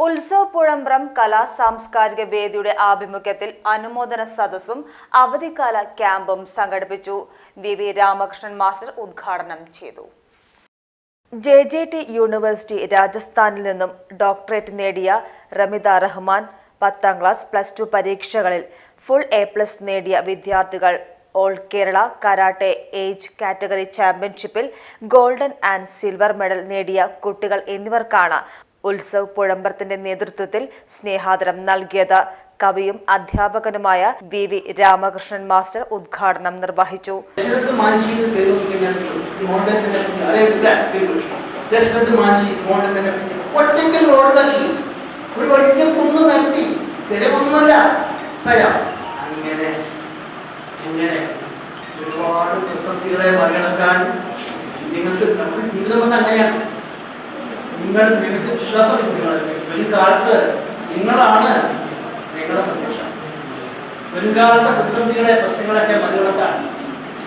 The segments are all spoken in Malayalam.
ഉത്സവ് പുഴമ്പ്രം കലാ സാംസ്കാരിക വേദിയുടെ ആഭിമുഖ്യത്തിൽ അനുമോദന സദസ്സും അവധിക്കാല ക്യാമ്പും സംഘടിപ്പിച്ചു. വി. വി. രാമകൃഷ്ണൻ മാസ്റ്റർ ഉദ്ഘാടനം ചെയ്തു. ജെ. ജെ. ടി. യൂണിവേഴ്സിറ്റി രാജസ്ഥാനിൽ നിന്നും ഡോക്ടറേറ്റ് നേടിയ റമിത റഹ്മാൻ പത്താം ക്ലാസ് പ്ലസ് ടു പരീക്ഷകളിൽ ഫുൾ എ പ്ലസ് നേടിയ വിദ്യാർത്ഥികൾ. All Kerala karate age category ചാമ്പ്യൻഷിപ്പിൽ ഗോൾഡൻ ആൻഡ് സിൽവർ മെഡൽ നേടിയ കുട്ടികൾ എന്നിവർക്കാണ് ഉത്സവ് പുഴമ്പറത്തിന്റെ നേതൃത്വത്തിൽ സ്നേഹാദരം നൽകിയത്. കവിയും അധ്യാപകനുമായ വി വി രാമകൃഷ്ണൻ മാസ്റ്റർ ഉദ്ഘാടനം നിർവഹിച്ചു. ഒരുപാട് പ്രതിസന്ധികളെ മറികടക്കാൻ നിങ്ങൾക്ക് നമ്മുടെ ജീവിതം അങ്ങനെയാണ്. നിങ്ങൾ നിനക്ക് വിശ്വാസം വരും നിങ്ങളാണ് നിങ്ങളുടെ പ്രതീക്ഷ വരുംകാലത്തെ പ്രതിസന്ധികളെ പ്രശ്നങ്ങളൊക്കെ മറികടക്കാൻ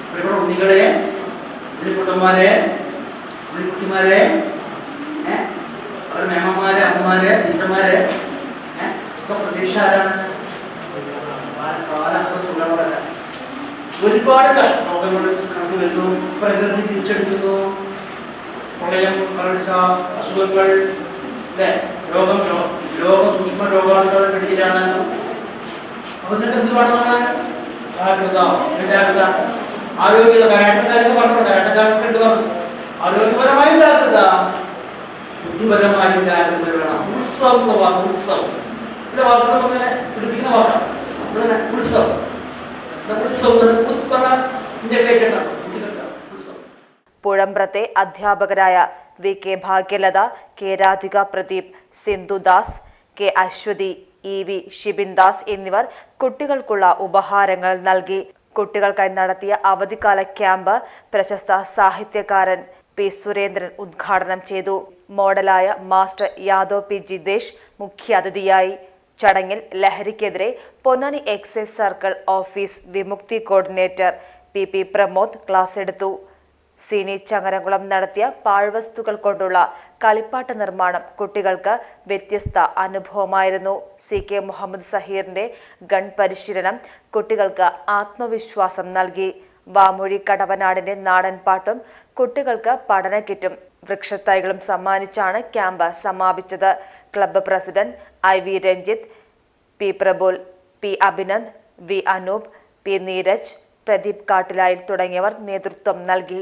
ഇവിടെ ഉണ്ണികളെ ഉള്ളിക്കുട്ടന്മാരെ ഉള്ളിക്കുട്ടിമാരെ ഏഹ് അവരുടെ മേമന്മാരെ അമ്മമാരെ ടീച്ചർമാരെ ഒക്കെ പ്രതീക്ഷ ആരാണ്? ഒരുപാട് ഒരുപാട് കഷ്ടരോഗങ്ങൾ കടന്നു വരുന്നു പ്രകൃതി തിരിച്ചെടുക്കുന്നു. പ്രളയം വരൾച്ച അസുഖങ്ങൾ അല്ലേ? രോഗം ലോക സൂക്ഷ്മ രോഗാണുക്കളുടെ ഇടയിലാണ് അപ്പൊ ഇതിനൊക്കെ എന്ത് വേണം നമ്മൾ ജാഗ്രത ജാഗ്രത. ആരോഗ്യത കരാട്ടക്കാർക്ക് പറഞ്ഞു കരാട്ടക്കാർക്ക് എന്ത് ആരോഗ്യപരമായും ജാഗ്രത. ബുദ്ധിപരമായും ജാഗ്രത വേണം. ഉത്സവം എന്ന വാക്ക് ഉത്സവം. ചില വാക്കുകൾ അങ്ങനെ പിടിപ്പിക്കുന്ന വാക്കാണ്. ഉത്സവം. ഉത്സവം ഉത്പന്ന ഇന്ത്യ ഉത്സവം പുഴമ്പ്രത്തെ അധ്യാപകരായ V K Bhagyalatha K Radhika Pradeep Sindhudas K Aswathy E V Shibin Das എന്നിവർ കുട്ടികൾക്കുള്ള ഉപഹാരങ്ങൾ നൽകി. കുട്ടികൾക്കായി നടത്തിയ അവധിക്കാല ക്യാമ്പ് പ്രശസ്ത സാഹിത്യകാരൻ പി സുരേന്ദ്രൻ ഉദ്ഘാടനം ചെയ്തു. മോഡലായ മാസ്റ്റർ യാദവ് പി ജിതേഷ് മുഖ്യാതിഥിയായി. ചടങ്ങിൽ ലഹരിക്കെതിരെ Ponnani excise circle office Vimukthi coordinator P P Pramod class എടുത്തു. സിനി ചങ്ങരംകുളം നടത്തിയ പാഴ്വസ്തുക്കൾ കൊണ്ടുള്ള കളിപ്പാട്ട നിർമ്മാണം കുട്ടികൾക്ക് വ്യത്യസ്ത അനുഭവമായിരുന്നു. സി കെ മുഹമ്മദ് സഹീറിന്റെ ഗൺ പരിശീലനം കുട്ടികൾക്ക് ആത്മവിശ്വാസം നൽകി. വാമൊഴി കടവനാടിന്റെ നാടൻ പാട്ടും കുട്ടികൾക്ക് പഠന കിറ്റും വൃക്ഷത്തൈകളും സമ്മാനിച്ചാണ് camp സമാപിച്ചത്. Club president I V Ranjith P Prabul P Abhinand V Anoop P Neeraj Pradeep കാട്ടിലായിൽ തുടങ്ങിയവർ നേതൃത്വം നൽകി.